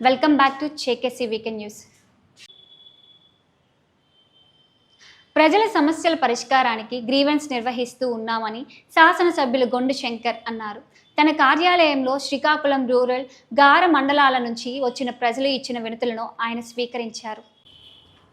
Welcome back to JKC weekend news ప్రజల సమస్యల పరిష్కారానికి గ్రీవెన్స్ నిర్వహిస్తూ ఉన్నామని శాసనసభ్యులు గొండు శంకర్ అన్నారు. తన కార్యాలయంలో శ్రీకాకుళం రూరల్ గార మండలాల నుంచి వచ్చిన ప్రజలు ఇచ్చిన వినతులను ఆయన స్వీకరించారు.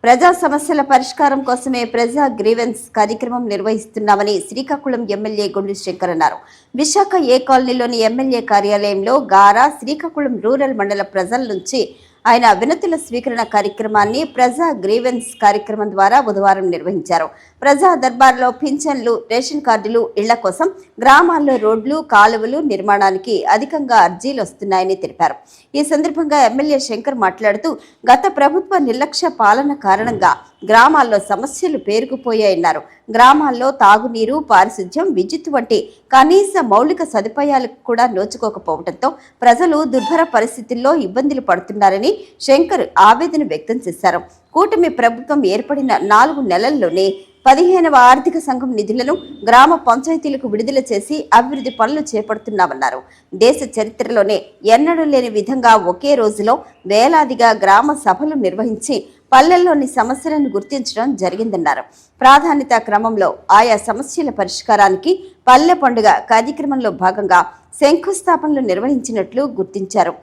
ప్రజా సమస్యల పరిష్కారం కోసమే ప్రజా గ్రీవెన్స్ కార్యక్రమం నిర్వహిస్తున్నామని శ్రీకాకుళం ఎమ్మెల్యే గుండు శంకర్ అన్నారు. విశాఖ ఏ కాలనీలోని ఎమ్మెల్యే కార్యాలయంలో గారా శ్రీకాకుళం రూరల్ మండల ప్రజల నుంచి ఆయన వినతుల స్వీకరణ కార్యక్రమాన్ని ప్రజా గ్రీవెన్స్ కార్యక్రమం ద్వారా బుధవారం నిర్వహించారు. ప్రజా దర్బార్లో పింఛన్లు రేషన్ కార్డులు ఇళ్ళ కోసం గ్రామాల్లో రోడ్లు కాలువలు నిర్మాణానికి అధికంగా అర్జీలు వస్తున్నాయని తెలిపారు. ఈ సందర్భంగా ఎమ్మెల్యే శంకర్ మాట్లాడుతూ గత ప్రభుత్వ నిర్లక్ష్య పాలన కారణంగా గ్రామాల్లో సమస్యలు పేరుకుపోయాయన్నారు. గ్రామాల్లో తాగునీరు పారిశుధ్యం విద్యుత్ వంటి కనీస మౌలిక సదుపాయాలకు కూడా నోచుకోకపోవడంతో ప్రజలు దుర్భర పరిస్థితుల్లో ఇబ్బందులు పడుతున్నారని శంకర్ ఆవేదన వ్యక్తం చేశారు. కూటమి ప్రభుత్వం ఏర్పడిన నాలుగు నెలల్లోనే పదిహేనవ ఆర్థిక సంఘం నిధులను గ్రామ పంచాయతీలకు విడుదల చేసి అభివృద్ధి పనులు చేపడుతున్నామన్నారు. దేశ చరిత్రలోనే ఎన్నడూ లేని విధంగా ఒకే రోజులో వేలాదిగా గ్రామ సభలు నిర్వహించి పల్లెల్లోని సమస్యలను గుర్తించడం జరిగిందన్నారు. ప్రాధాన్యత క్రమంలో ఆయా సమస్యల పరిష్కారానికి పల్లె పండుగ కార్యక్రమంలో భాగంగా శంకుస్థాపనలు నిర్వహించినట్లు గుర్తించారు.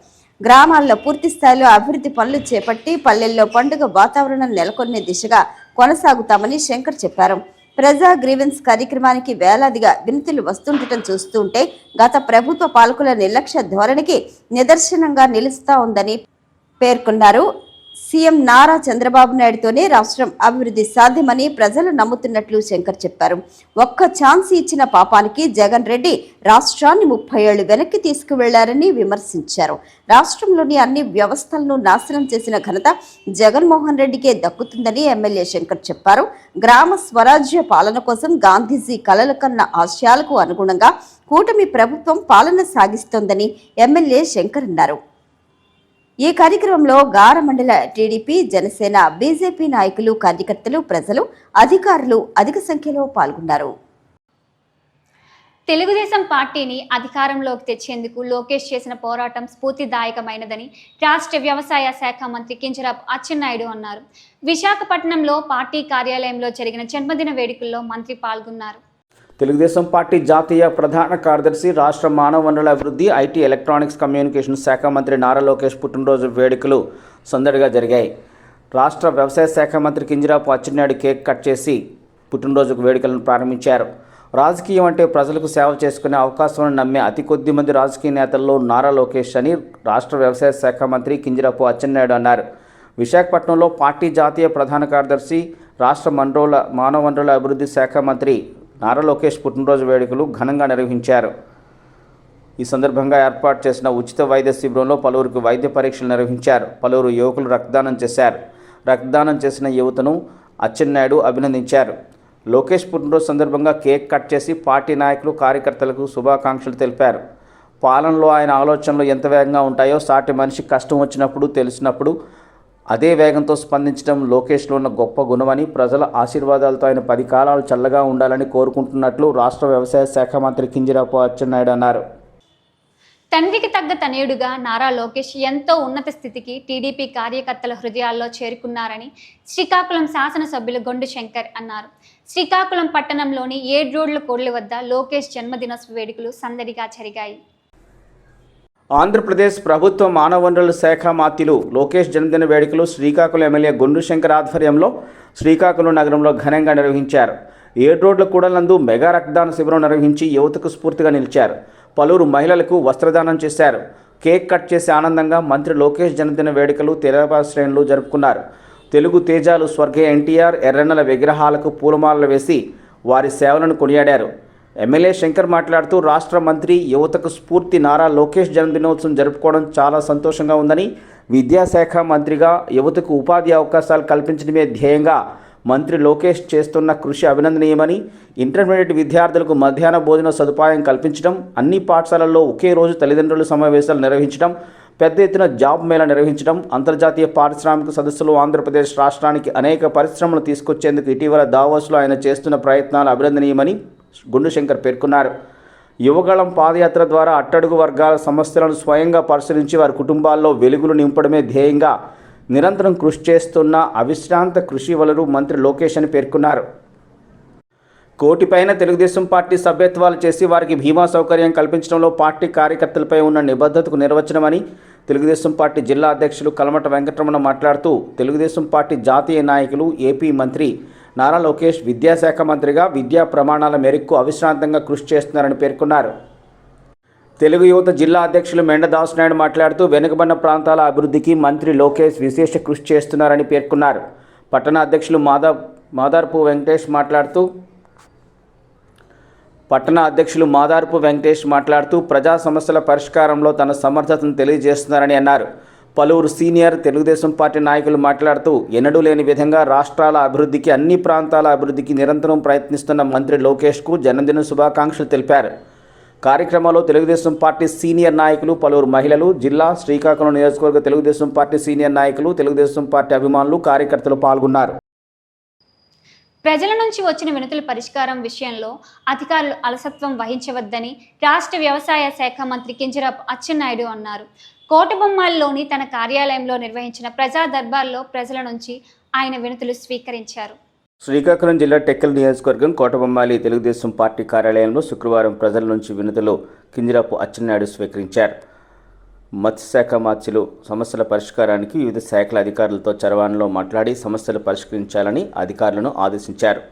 గ్రామాల్లో పూర్తి స్థాయిలో అభివృద్ధి పనులు చేపట్టి పల్లెల్లో పండుగ వాతావరణం నెలకొనే దిశగా కొనసాగుతామని శంకర్ చెప్పారు. ప్రజా గ్రీవెన్స్ కార్యక్రమానికి వేలాదిగా వినతులు వస్తుండటం చూస్తుంటే గత ప్రభుత్వ పాలకుల నిర్లక్ష్య ధోరణికి నిదర్శనంగా నిలుస్తా ఉందని పేర్కొన్నారు. సీఎం నారా చంద్రబాబు నాయుడుతోనే రాష్ట్రం అభివృద్ధి సాధ్యమని ప్రజలు నమ్ముతున్నట్లు శంకర్ చెప్పారు. ఒక్క ఛాన్స్ ఇచ్చిన పాపానికి జగన్ రెడ్డి రాష్ట్రాన్ని ముప్పై ఏళ్ళు వెనక్కి తీసుకువెళ్ళారని విమర్శించారు. రాష్ట్రంలోని అన్ని వ్యవస్థలను నాశనం చేసిన ఘనత జగన్మోహన్ రెడ్డికే దక్కుతుందని ఎమ్మెల్యే శంకర్ చెప్పారు. గ్రామ స్వరాజ్య పాలన కోసం గాంధీజీ కలలు కన్న ఆశయాలకు అనుగుణంగా కూటమి ప్రభుత్వం పాలన సాగిస్తోందని ఎమ్మెల్యే శంకర్ అన్నారు. ఈ కార్యక్రమంలో గార మండల టీడీపీ జనసేన బీజేపీ నాయకులు కార్యకర్తలు ప్రజలు అధికారులు అధిక సంఖ్యలో పాల్గొన్నారు. తెలుగుదేశం పార్టీని అధికారంలోకి తెచ్చేందుకు లోకేష్ చేసిన పోరాటం స్ఫూర్తిదాయకమైనదని రాష్ట్ర వ్యవసాయ శాఖ మంత్రి కింజరాపు అచ్చెన్నాయుడు అన్నారు. విశాఖపట్నంలో పార్టీ కార్యాలయంలో జరిగిన జన్మదిన వేడుకల్లో మంత్రి పాల్గొన్నారు. తెలుగుదేశం పార్టీ జాతీయ ప్రధాన కార్యదర్శి రాష్ట్ర మానవ వనరుల అభివృద్ధి ఐటీ ఎలక్ట్రానిక్స్ కమ్యూనికేషన్ శాఖ మంత్రి నారా లోకేష్ పుట్టినరోజు వేడుకలు సందడిగా జరిగాయి. రాష్ట్ర వ్యవసాయ శాఖ మంత్రి కింజరాపు అచ్చెన్నాయుడు కేక్ కట్ చేసి పుట్టినరోజుకు వేడుకలను ప్రారంభించారు. రాజకీయం అంటే ప్రజలకు సేవ చేసుకునే అవకాశం నమ్మే అతి కొద్ది మంది రాజకీయ నేతల్లో నారా లోకేష్ అని రాష్ట్ర వ్యవసాయ శాఖ మంత్రి కింజరాపు అచ్చెన్నాయుడు అన్నారు. విశాఖపట్నంలో పార్టీ జాతీయ ప్రధాన కార్యదర్శి రాష్ట్ర మండోల మానవ వనరుల అభివృద్ధి శాఖ మంత్రి నారా లోకేష్ పుట్టినరోజు వేడుకలు ఘనంగా నిర్వహించారు. ఈ సందర్భంగా ఏర్పాటు చేసిన ఉచిత వైద్య శిబిరంలో పలువురికి వైద్య పరీక్షలు నిర్వహించారు. పలువురు యువకులు రక్తదానం చేశారు. రక్తదానం చేసిన యువతను అచ్చెన్నాయుడు అభినందించారు. లోకేష్ పుట్టినరోజు సందర్భంగా కేక్ కట్ చేసి పార్టీ నాయకులు కార్యకర్తలకు శుభాకాంక్షలు తెలిపారు. పాలనలో ఆయన ఆలోచనలు ఎంత వేగంగా ఉంటాయో సాటి మనిషి కష్టం వచ్చినప్పుడు తెలిసినప్పుడు అదే వేగంతో స్పందించడం లోకేష్లో ఉన్న గొప్ప గుణమని ప్రజల ఆశీర్వాదాలతో ఆయన పది కాలాలు చల్లగా ఉండాలని కోరుకుంటున్నట్లు రాష్ట్ర వ్యవసాయ శాఖ మంత్రి కింజరాపు అచ్చెన్నాయుడు అన్నారు. తండ్రికి తగ్గ తనయుడుగా నారా లోకేష్ ఎంతో ఉన్నత స్థితికి టీడీపీ కార్యకర్తల హృదయాల్లో చేరుకున్నారని శ్రీకాకుళం శాసనసభ్యులు గొండు శంకర్ అన్నారు. శ్రీకాకుళం పట్టణంలోని ఏడ్రోడ్ల కోడ్ల వద్ద లోకేష్ జన్మదినోత్సవ వేడుకలు సందడిగా జరిగాయి. ఆంధ్రప్రదేశ్ ప్రభుత్వ మానవ వనరుల శాఖ మాత్యులు లోకేష్ జన్మదిన వేడుకలు శ్రీకాకుళం ఎమ్మెల్యే గుండు శంకర్ ఆధ్వర్యంలో శ్రీకాకుళం నగరంలో ఘనంగా నిర్వహించారు. ఏడు రోడ్ల కూడలందు మెగా రక్తదాన శిబిరం నిర్వహించి యువతకు స్ఫూర్తిగా నిలిచారు. పలువురు మహిళలకు వస్త్రదానం చేశారు. కేక్ కట్ చేసి ఆనందంగా మంత్రి లోకేష్ జన్మదిన వేడుకలు తెలంగాణ శ్రేణులు జరుపుకున్నారు. తెలుగు తేజాలు స్వర్గీయ ఎన్టీఆర్ ఎర్రన్నల విగ్రహాలకు పూలమాలలు వేసి వారి సేవలను కొనియాడారు. ఎమ్మెల్యే శంకర్ మాట్లాడుతూ రాష్ట్ర మంత్రి యువతకు స్ఫూర్తి నారా లోకేష్ జన్మదినోత్సవం జరుపుకోవడం చాలా సంతోషంగా ఉందని విద్యాశాఖ మంత్రిగా యువతకు ఉపాధి అవకాశాలు కల్పించడమే ధ్యేయంగా మంత్రి లోకేష్ చేస్తున్న కృషి అభినందనీయమని ఇంటర్మీడియట్ విద్యార్థులకు మధ్యాహ్న భోజన సదుపాయం కల్పించడం అన్ని పాఠశాలల్లో ఒకే రోజు తల్లిదండ్రుల సమావేశాలు నిర్వహించడం పెద్ద ఎత్తున జాబ్ మేళ నిర్వహించడం అంతర్జాతీయ పారిశ్రామిక సదస్సులు ఆంధ్రప్రదేశ్ రాష్ట్రానికి అనేక పరిశ్రమలు తీసుకొచ్చేందుకు ఇటీవల దావోస్లో ఆయన చేస్తున్న ప్రయత్నాలు అభినందనీయమని గుండు శంకర్ పేర్కొన్నారు. యువగళం పాదయాత్ర ద్వారా అట్టడుగు వర్గాల సమస్యలను స్వయంగా పరిశీలించి వారి కుటుంబాల్లో వెలుగులు నింపడమే ధ్యేయంగా నిరంతరం కృషి చేస్తున్న అవిశ్రాంత కృషి వలరు మంత్రి లోకేష్ అని పేర్కొన్నారు. కోటిపైన తెలుగుదేశం పార్టీ సభ్యత్వాలు చేసి వారికి భీమా సౌకర్యం కల్పించడంలో పార్టీ కార్యకర్తలపై ఉన్న నిబద్ధతకు నిర్వచనమని తెలుగుదేశం పార్టీ జిల్లా అధ్యక్షులు కలమట వెంకటరమణ మాట్లాడుతూ తెలుగుదేశం పార్టీ జాతీయ నాయకులు ఏపీ మంత్రి నారా లోకేష్ విద్యాశాఖ మంత్రిగా విద్యా ప్రమాణాల మేరకు అవిశ్రాంతంగా కృషి చేస్తున్నారని పేర్కొన్నారు. తెలుగు యువత జిల్లా అధ్యక్షులు మెండదాస్ నాయుడు మాట్లాడుతూ వెనుకబడిన ప్రాంతాల అభివృద్ధికి మంత్రి లోకేష్ విశేష కృషి చేస్తున్నారని పేర్కొన్నారు. పట్టణ అధ్యక్షులు మాదా మాదార్పు వెంకటేష్ మాట్లాడుతూ పట్టణ అధ్యక్షులు మాదార్పు వెంకటేష్ మాట్లాడుతూ ప్రజా సమస్యల పరిష్కారంలో తన సమర్థతను తెలియజేస్తున్నారని అన్నారు. పలువురు సీనియర్ తెలుగుదేశం పార్టీ నాయకులు మాట్లాడుతూ ఎన్నడూ లేని విధంగా రాష్ట్రాల అభివృద్ధికి అన్ని ప్రాంతాల అభివృద్ధికి నిరంతరం ప్రయత్నిస్తున్న మంత్రి లోకేష్కు జన్మదిన శుభాకాంక్షలు తెలిపారు. కార్యక్రమంలో తెలుగుదేశం పార్టీ సీనియర్ నాయకులు పలువురు మహిళలు జిల్లా శ్రీకాకుళం నియోజకవర్గ తెలుగుదేశం పార్టీ సీనియర్ నాయకులు తెలుగుదేశం పార్టీ అభిమానులు కార్యకర్తలు పాల్గొన్నారు. ప్రజల నుంచి వచ్చిన వినతుల పరిష్కారం విషయంలో అధికారులు అలసత్వం వహించవద్దని రాష్ట్ర వ్యవసాయ శాఖ మంత్రి కింజరాపు అచ్చెన్నాయుడు అన్నారు. కోటబొమ్మాల్లోని తన కార్యాలయంలో నిర్వహించిన ప్రజా దర్బార్లో ప్రజల నుంచి ఆయన వినతులు స్వీకరించారు. శ్రీకాకుళం జిల్లా టెక్కల్ నియోజకవర్గం కోటబొమ్మాలి తెలుగుదేశం పార్టీ కార్యాలయంలో శుక్రవారం ప్రజల నుంచి వినతులు కింజరాపు అచ్చెన్నాయుడు స్వీకరించారు. మత్స్యశాఖ మార్చిలు సమస్యల పరిష్కారానికి వివిధ శాఖల అధికారులతో చరవాణిలో మాట్లాడి సమస్యలు పరిష్కరించాలని అధికారులను ఆదేశించారు.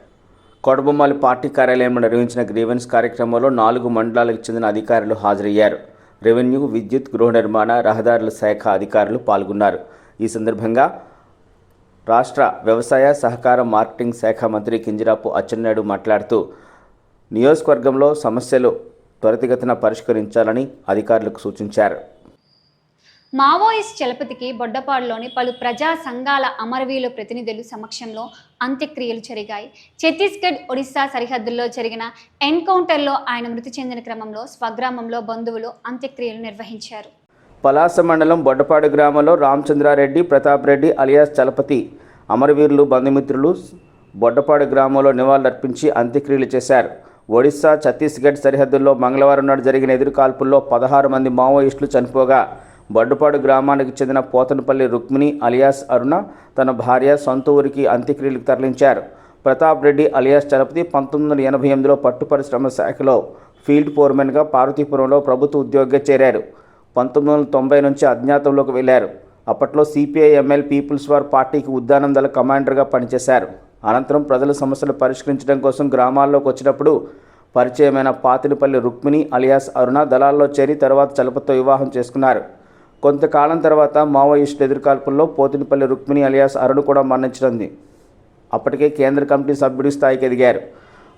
కోటబొమ్మాలి పార్టీ కార్యాలయంలో నిర్వహించిన గ్రీవెన్స్ కార్యక్రమంలో నాలుగు మండలాలకు చెందిన అధికారులు హాజరయ్యారు. రెవెన్యూ విద్యుత్ గృహ నిర్మాణ రహదారుల శాఖ అధికారులు పాల్గొన్నారు. ఈ సందర్భంగా రాష్ట్ర వ్యవసాయ సహకార మార్కెటింగ్ శాఖ మంత్రి కింజరాపు అచ్చెన్నాయుడు మాట్లాడుతూ నియోజకవర్గంలో సమస్యలు త్వరితగతిన పరిష్కరించాలని అధికారులకు సూచించారు. మావోయిస్ట్ చలపతికి బొడ్డపాడులోని పలు ప్రజా సంఘాల అమరవీయుల ప్రతినిధులు సమక్షంలో అంత్యక్రియలు జరిగాయి. ఛత్తీస్గఢ్ ఒడిశా సరిహద్దుల్లో జరిగిన ఎన్కౌంటర్లో ఆయన మృతి చెందిన క్రమంలో స్వగ్రామంలో బంధువులు అంత్యక్రియలు నిర్వహించారు. పలాస మండలం బొడ్డపాడు గ్రామంలో రామచంద్రారెడ్డి ప్రతాప్ రెడ్డి అలియాస్ చలపతి అమరవీరులు బంధుమిత్రులు బొడ్డపాడు గ్రామంలో నివాళులర్పించి అంత్యక్రియలు చేశారు. ఒడిశా ఛత్తీస్గఢ్ సరిహద్దుల్లో మంగళవారం నాడు జరిగిన ఎదురుకాల్పుల్లో పదహారు మంది మావోయిస్టులు చనిపోగా బడ్డుపాడు గ్రామానికి చెందిన పోతనపల్లి రుక్మిణి అలియాస్ అరుణ తన భార్య సొంత ఊరికి అంత్యక్రియలకు తరలించారు. ప్రతాప్ రెడ్డి అలియాస్ చలపతి పంతొమ్మిది వందల ఎనభై ఎనిమిదిలో పట్టు పరిశ్రమ శాఖలో ఫీల్డ్ ఫోర్మెన్గా పార్వతీపురంలో ప్రభుత్వ ఉద్యోగిగా చేరారు. పంతొమ్మిది వందల తొంభై నుంచి అజ్ఞాతంలోకి వెళ్ళారు అప్పట్లో సిపిఐ ఎంఎల్ పీపుల్స్ వార్ పార్టీకి ఉద్దానం దళ కమాండర్గా పనిచేశారు. అనంతరం ప్రజల సమస్యలు పరిష్కరించడం కోసం గ్రామాల్లోకి వచ్చినప్పుడు పరిచయమైన పాతినిపల్లి రుక్మిణి అలియాస్ అరుణ దళాల్లో చేరి తర్వాత చలపతితో వివాహం చేసుకున్నారు. కొంతకాలం తర్వాత మావోయిస్టుల ఎదురుకాల్పుల్లో పోతినపల్లి రుక్మిణి అలియాస్ అరుణ్ కూడా మరణించింది అప్పటికే కేంద్ర కమిటీ సభ్యుడి స్థాయికి ఎదిగారు.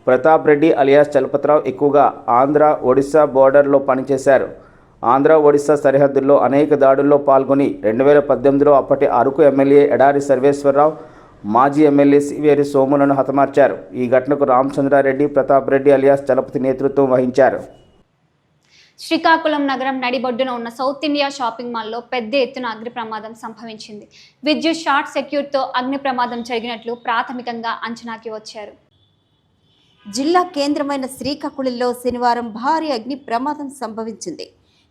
ప్రతాప్ రెడ్డి అలియాస్ చలపతిరావు ఎక్కువగా ఆంధ్ర ఒడిశా బోర్డర్లో పనిచేశారు. ఆంధ్ర ఒడిశా సరిహద్దుల్లో అనేక దాడుల్లో పాల్గొని రెండు వేల పద్దెనిమిదిలో అప్పటి అరకు ఎమ్మెల్యే ఎడారి సర్వేశ్వరరావు మాజీ ఎమ్మెల్యే సివేరి సోములను హతమార్చారు. ఈ ఘటనకు రామచంద్రారెడ్డి ప్రతాప్ రెడ్డి అలియాస్ చలపతి నేతృత్వం వహించారు. శ్రీకాకుళం నగరం నడిబొడ్డున ఉన్న సౌత్ ఇండియా షాపింగ్ మాల్లో పెద్ద ఎత్తున అగ్ని ప్రమాదం సంభవించింది. విద్యుత్ షార్ట్ సెక్యూర్తో అగ్ని ప్రమాదం జరిగినట్లు ప్రాథమికంగా అంచనాకి వచ్చారు. జిల్లా కేంద్రమైన శ్రీకాకుళంలో శనివారం భారీ అగ్ని ప్రమాదం సంభవించింది.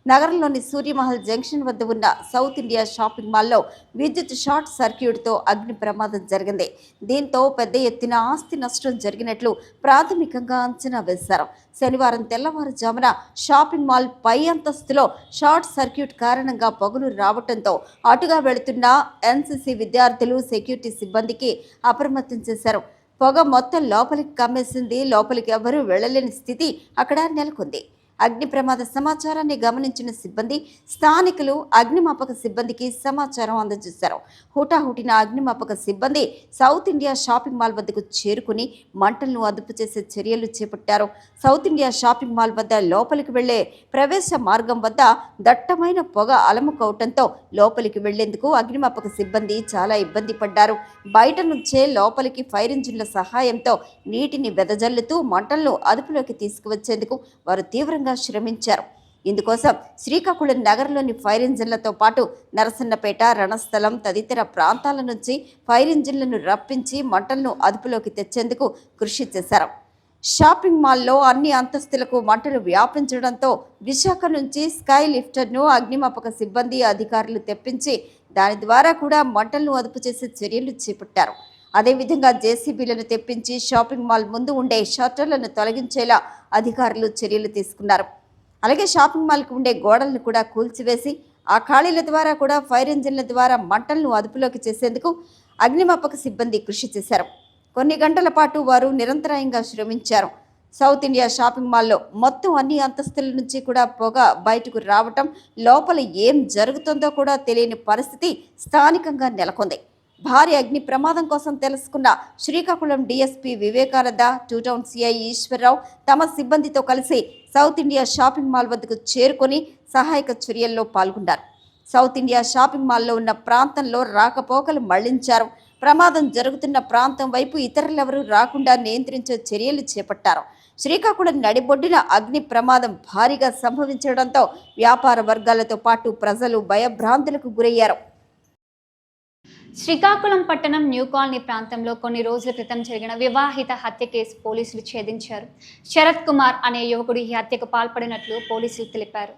నగరంలోని సూర్యమహల్ జంక్షన్ వద్ద ఉన్న సౌత్ ఇండియా షాపింగ్ మాల్లో విద్యుత్ షార్ట్ సర్క్యూట్తో అగ్ని ప్రమాదం జరిగింది. దీంతో పెద్ద ఎత్తున ఆస్తి నష్టం జరిగినట్లు ప్రాథమికంగా అంచనా వేశారు. శనివారం తెల్లవారుజామున షాపింగ్ మాల్ పై అంతస్తులో షార్ట్ సర్క్యూట్ కారణంగా పొగలు రావడంతో అటుగా వెళుతున్న ఎన్సీసీ విద్యార్థులు సెక్యూరిటీ సిబ్బందికి అప్రమత్తం చేశారు. పొగ మొత్తం లోపలికి కమ్మేసింది. లోపలికి ఎవరూ వెళ్ళలేని స్థితి అక్కడ నెలకొంది. అగ్ని ప్రమాద సమాచారాన్ని గమనించిన సిబ్బంది స్థానికులు అగ్నిమాపక సిబ్బందికి సమాచారం అందజేశారు. హుటాహుటిన అగ్నిమాపక సిబ్బంది సౌత్ ఇండియా షాపింగ్ మాల్ వద్దకు చేరుకుని మంటలను అదుపు చేసే చర్యలు చేపట్టారు. సౌత్ ఇండియా షాపింగ్ మాల్ వద్ద లోపలికి వెళ్ళే ప్రవేశ మార్గం వద్ద దట్టమైన పొగ అలముకోవటంతో లోపలికి వెళ్ళేందుకు అగ్నిమాపక సిబ్బంది చాలా ఇబ్బంది పడ్డారు. బయట నుంచే లోపలికి ఫైర్ ఇంజిన్ల సహాయంతో నీటిని వెదజల్లుతూ మంటలను అదుపులోకి తీసుకువచ్చేందుకు వారు తీవ్రంగా శ్రమించారు. ఇందుకోసం శ్రీకాకుళం నగరంలోని ఫైర్ ఇంజిన్లతో పాటు నరసన్నపేట రణస్థలం తదితర ప్రాంతాల నుంచి ఫైర్ ఇంజిన్లను రప్పించి మంటలను అదుపులోకి తెచ్చేందుకు కృషి చేశారు. షాపింగ్ మాల్లో అన్ని అంతస్తులకు మంటలు వ్యాపించడంతో విశాఖ నుంచి స్కై లిఫ్టర్ను అగ్నిమాపక సిబ్బంది అధికారులు తెప్పించి దాని ద్వారా కూడా మంటలను అదుపు చేసే చర్యలు చేపట్టారు. అదేవిధంగా జేసీబీలను తెప్పించి షాపింగ్ మాల్ ముందు ఉండే షట్టర్లను తొలగించేలా అధికారులు చర్యలు తీసుకున్నారు. అలాగే షాపింగ్ మాల్కి ఉండే గోడలను కూడా కూల్చివేసి ఆ ఖాళీల ద్వారా కూడా ఫైర్ ఇంజిన్ల ద్వారా మంటలను అదుపులోకి చేసేందుకు అగ్నిమాపక సిబ్బంది కృషి చేశారు. కొన్ని గంటల పాటు వారు నిరంతరాయంగా శ్రమించారు. సౌత్ ఇండియా షాపింగ్ మాల్లో మొత్తం అన్ని అంతస్తుల నుంచి కూడా పొగ బయటకు రావటం లోపల ఏం జరుగుతుందో కూడా తెలియని పరిస్థితి స్థానికంగా నెలకొంది. భారీ అగ్ని ప్రమాదం కోసం తెలుసుకున్న Srikakulam DSP Vivekananda two town CI Eswara Rao తమ సిబ్బందితో కలిసి సౌత్ ఇండియా షాపింగ్ మాల్ వద్దకు చేరుకొని సహాయక చర్యల్లో పాల్గొన్నారు. సౌత్ ఇండియా షాపింగ్ మాల్లో ఉన్న ప్రాంతంలో రాకపోకలు మళ్ళించారు. ప్రమాదం జరుగుతున్న ప్రాంతం వైపు ఇతరులెవరూ రాకుండా నియంత్రించే చర్యలు చేపట్టారు. శ్రీకాకుళం నడిబొడ్డిన అగ్ని ప్రమాదం భారీగా సంభవించడంతో వ్యాపార వర్గాలతో పాటు ప్రజలు భయభ్రాంతులకు గురయ్యారు. శ్రీకాకుళం పట్టణం న్యూ కాలనీ ప్రాంతంలో కొన్ని రోజుల క్రితం జరిగిన వివాహిత హత్య కేసు పోలీసులు ఛేదించారు. శరత్ కుమార్ అనే యువకుడు ఈ హత్యకు పాల్పడినట్లు పోలీసులు తెలిపారు.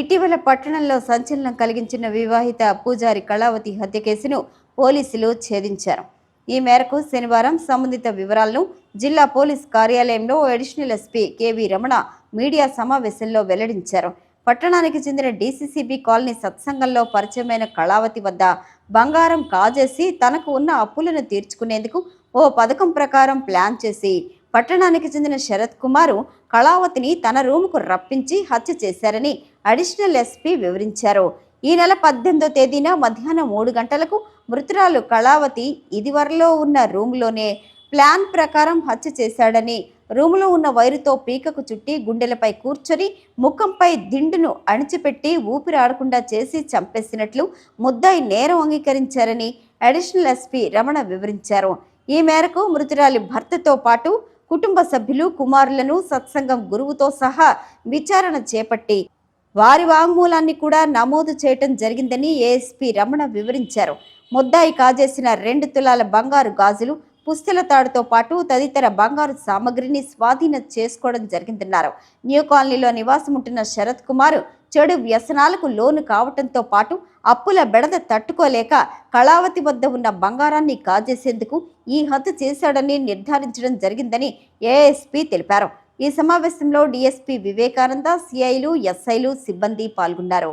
ఇటీవల పట్టణంలో సంచలనం కలిగించిన వివాహిత పూజారి కళావతి హత్య కేసును పోలీసులు ఛేదించారు. ఈ మేరకు శనివారం సంబంధిత వివరాలను జిల్లా పోలీస్ కార్యాలయంలో additional SP KV Ramana media సమావేశంలో వెల్లడించారు. పట్టణానికి చెందిన డీసీసీబీ కాలనీ సత్సంగంలో పరిచయమైన కళావతి వద్ద బంగారం కాజేసి తనకు ఉన్న అప్పులను తీర్చుకునేందుకు ఓ పథకం ప్రకారం ప్లాన్ చేసి పట్టణానికి చెందిన శరత్ కుమారు కళావతిని తన రూముకు రప్పించి హత్య చేశారని అడిషనల్ ఎస్పీ వివరించారు. ఈ నెల పద్దెనిమిదో తేదీన మధ్యాహ్నం మూడు గంటలకు మృతురాలు కళావతి ఇదివరలో ఉన్న రూమ్లోనే ప్లాన్ ప్రకారం హత్య చేశాడని రూములో ఉన్న వైరుతో పీకకు చుట్టి గుండెలపై కూర్చొని ముఖంపై దిండును అణిచిపెట్టి ఊపిరాడకుండా చేసి చంపేసినట్లు ముద్దాయి నేరం అంగీకరించారని అడిషనల్ ఎస్పీ రమణ వివరించారు. ఈ మేరకు మృతురాలి భర్తతో పాటు కుటుంబ సభ్యులు కుమారులను సత్సంగం గురువుతో సహా విచారణ చేపట్టి వారి వాంగ్మూలాన్ని కూడా నమోదు చేయటం జరిగిందని ఏఎస్పీ రమణ వివరించారు. ముద్దాయి కాజేసిన రెండు తులాల బంగారు గాజులు పుస్తెల తాడుతో పాటు తదితర బంగారు సామగ్రిని స్వాధీనం చేసుకోవడం జరిగిందన్నారు. న్యూ కాలనీలో నివాసం ఉంటున్న శరత్ కుమార్ చెడు వ్యసనాలకు లోను కావటంతో పాటు అప్పుల బెడద తట్టుకోలేక కళావతి వద్ద ఉన్న బంగారాన్ని కాజేసేందుకు ఈ హత్య చేశాడని నిర్ధారించడం జరిగిందని ఏఎస్పీ తెలిపారు. ఈ సమావేశంలో డీఎస్పీ వివేకానంద సిఐలు ఎస్ఐలు సిబ్బంది పాల్గొన్నారు.